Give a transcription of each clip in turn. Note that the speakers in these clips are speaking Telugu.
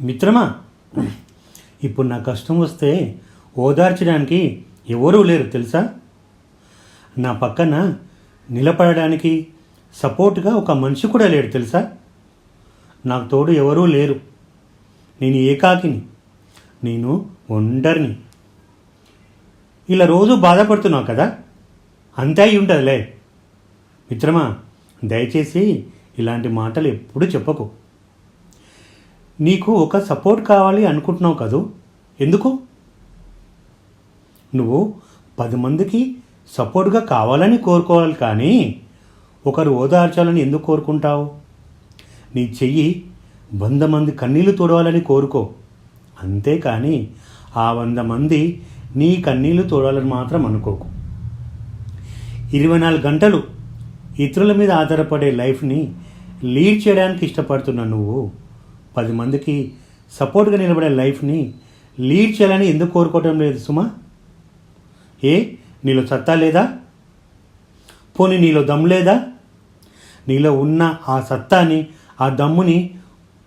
మిత్రమా? ఇప్పుడు నా కష్టం వస్తే ఓదార్చడానికి ఎవరూ లేరు తెలుసా? నా పక్కన నిలబడడానికి సపోర్ట్గా ఒక మనిషి కూడా లేడు తెలుసా? నాకు తోడు ఎవరూ లేరు. నేను ఏకాకిని. నేను ఒంటరిని. ఇలా రోజు బాధపడుతున్నావు కదా? అంతే అయి ఉంటుందిలే. మిత్రమా దయచేసి ఇలాంటి మాటలు ఎప్పుడు చెప్పకు. నీకు ఒక సపోర్ట్ కావాలి అనుకుంటున్నావు కదూ? ఎందుకు? నువ్వు పది మందికి సపోర్ట్గా కావాలని కోరుకోవాలి కానీ ఒకరు ఓదార్చాలని ఎందుకు కోరుకుంటావు? నీ చెయ్యి వంద మంది కన్నీళ్ళు తోడవాలని కోరుకో. అంతేకాని ఆ వంద మంది నీ కన్నీళ్ళు తోడాలని మాత్రం అనుకోకు. ఇరవై నాలుగు గంటలు ఇతరుల మీద ఆధారపడే లైఫ్ని లీడ్ చేయడానికి ఇష్టపడుతున్న నువ్వు పది మందికి సపోర్ట్గా నిలబడే లైఫ్ని లీడ్ చేయాలని ఎందుకు కోరుకోవటం లేదు సుమా? ఏ? నీలో సత్తా లేదా? పోనీ నీలో దమ్ము లేదా? నీలో ఉన్న ఆ సత్తాని ఆ దమ్ముని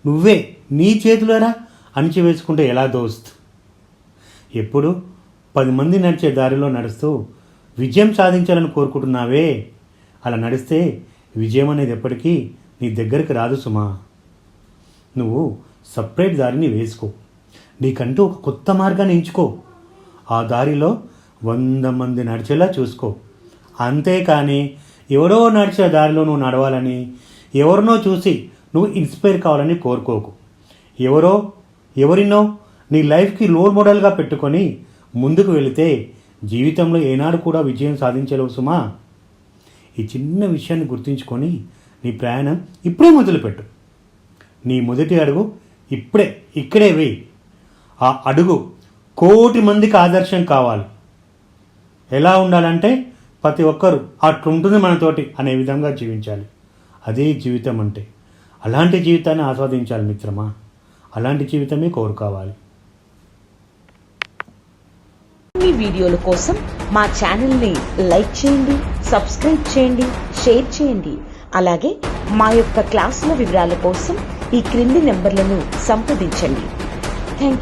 నువ్వే నీ చేతులారా అణిచివేసుకుంటే ఎలా దోస్త్? ఎప్పుడు పది మంది నడిచే దారిలో నడుస్తూ విజయం సాధించాలని కోరుకుంటున్నావే? అలా నడిస్తే విజయం అనేది ఎప్పటికీ నీ దగ్గరికి రాదు సుమా. నువ్వు సపరేట్ దారిని వేసుకో. నీకంటూ ఒక కొత్త మార్గాన్ని ఎంచుకో. ఆ దారిలో వంద మంది నడిచేలా చూసుకో. అంతేకాని ఎవరో నడిచే దారిలో నువ్వు నడవాలని ఎవరినో చూసి నువ్వు ఇన్స్పైర్ కావాలని కోరుకోకు. ఎవరో ఎవరినో నీ లైఫ్కి రోల్ మోడల్గా పెట్టుకొని ముందుకు వెళితే జీవితంలో ఏనాడు కూడా విజయం సాధించలేవు సుమా. ఈ చిన్న విషయాన్ని గుర్తుంచుకొని నీ ప్రయాణం ఇప్పుడే మొదలుపెట్టు. నీ మొదటి అడుగు ఇప్పుడే ఇక్కడే వేయి. ఆ అడుగు కోటి మందికి ఆదర్శం కావాలి. ఎలా ఉండాలంటే ప్రతి ఒక్కరు అట్లుంటుంది మనతోటి అనే విధంగా జీవించాలి. అదే జీవితం అంటే అలాంటి జీవితాన్ని ఆస్వాదించాలి మిత్రమా? అలాంటి జీవితమే కోరుకోవాలి. మీ వీడియోల కోసం మా ఛానల్ని లైక్ చేయండి సబ్స్క్రైబ్ చేయండి షేర్ చేయండి. అలాగే మా యొక్క క్లాసుల వివరాల కోసం ఈ క్రింది నెంబర్లను సంప్రదించండి. థ్యాంక్